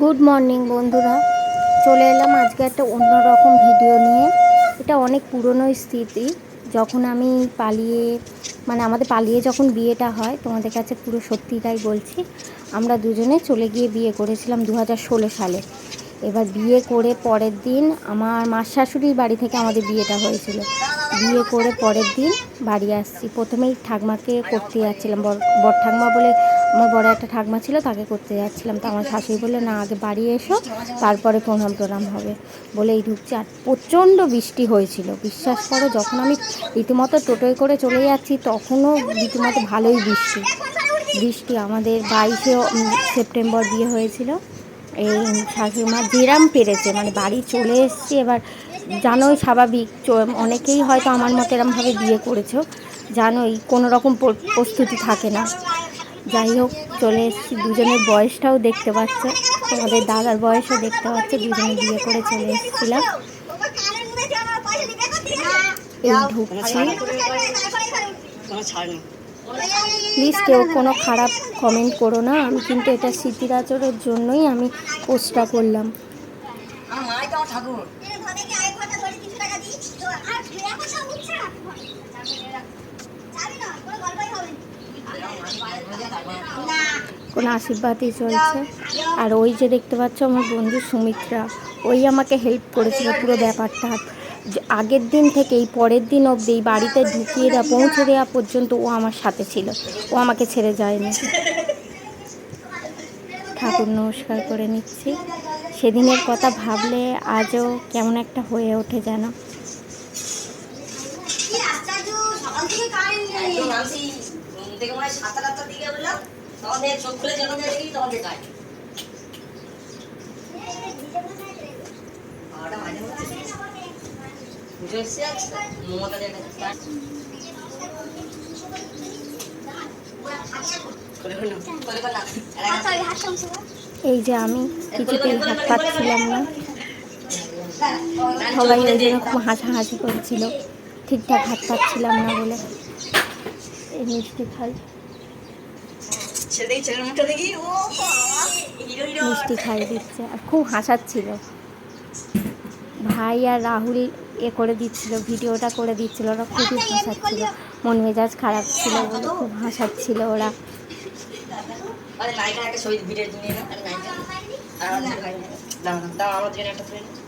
Good morning বন্ধুরা। চলে এলাম আজকে একটা অন্যরকম ভিডিও নিয়ে। এটা অনেক পুরনো স্মৃতি। যখন আমি পালিয়ে মানে আমাদের পালিয়ে যখন বিয়েটা হয়, তোমাদের কাছে পুরো সত্যিটাই বলছি, আমরা দুজনে চলে গিয়ে বিয়ে করেছিলাম দু হাজার ষোলো সালে। এবার বিয়ে করে পরের দিন আমার মার শাশুড়ির বাড়ি থেকে আমাদের বিয়েটা হয়েছিল। বিয়ে করে পরের দিন বাড়ি আসছি। প্রথমেই ঠাকমাকে করতে যাচ্ছিলাম বর ঠাকমা বলে আমার বড় একটা ঠাকমা ছিল, তাকে করতে যাচ্ছিলাম। তো আমার শাশুড়ি বলল, না, আগে বাড়ি এসো, তারপরে প্রণাম প্রণাম হবে। বলে এই ঢুকছে, আর প্রচণ্ড বৃষ্টি হয়েছিল। বিশ্বাস করো, যখন আমি রীতিমতো টোটোয় করে চলে যাচ্ছি, তখনও রীতিমতো ভালোই বৃষ্টি। বৃষ্টি আমাদের বাইশে সেপ্টেম্বর বিয়ে হয়েছিল। এই শাশুড়ি মা যেরাম পেরেছে মানে বাড়ি চলে এসছে। এবার জানোই স্বাভাবিক অনেকেই হয়তো আমার মতো এরমভাবে বিয়ে করেছ। জানোই, কোনো রকম প্রস্তুতি থাকে না। যাই হোক, চলে এসেছি। দুজনের বয়সটাও দেখতে পাচ্ছ। তোমাদের দাদার বয়সও দেখতে পাচ্ছ। দুজনে বিয়ে করে চলে এসেছিলাম। প্লিজ কেউ কোনো খারাপ কমেন্ট করো না। আমি কিন্তু এটা স্মৃতিরাচরের জন্যই আমি পোস্টটা করলাম। ঠাকুর কোনো আশীর্বাদই চলছে। আর ওই যে দেখতে পাচ্ছ আমার বন্ধু সুমিত্রা, ওই আমাকে হেল্প করেছিল পুরো ব্যাপারটা। আগের দিন থেকে এই পরের দিন অবধি এই বাড়িতে ঢুকিয়ে দেওয়া পৌঁছে দেওয়া পর্যন্ত ও আমার সাথে ছিল। ও আমাকে ছেড়ে যায়নি। ঠাকুর নমস্কার করে নিচ্ছি। সেদিনের কথা ভাবলে আজও কেমন একটা হয়ে ওঠে যেন। দিকে চোখ খুলে যখন দেখি তখন এসছে মমতা একটা- এই যে আমি কিছুতেই হাত পাচ্ছিলাম না। সবাই ওই জন্য খুব হাসাহাসি করছিল। ঠিকঠাক হাত পাচ্ছিলাম না বলে। এই মিষ্টি খাই। ছেলের মুখটা দেখি, ও। মিষ্টি খাই দিচ্ছে আর খুব হাসাচ্ছিল। ভাই আর রাহুল এ করে দিচ্ছিল ভিডিওটা করে দিচ্ছিল ওরা খুবই হাসাচ্ছিল। মন মেজাজ খারাপ ছিল বলে খুব হাসাচ্ছিল ওরা। নায়িকা একটা ছবি ভিডিও নিয়ে আমার জন্য একটা।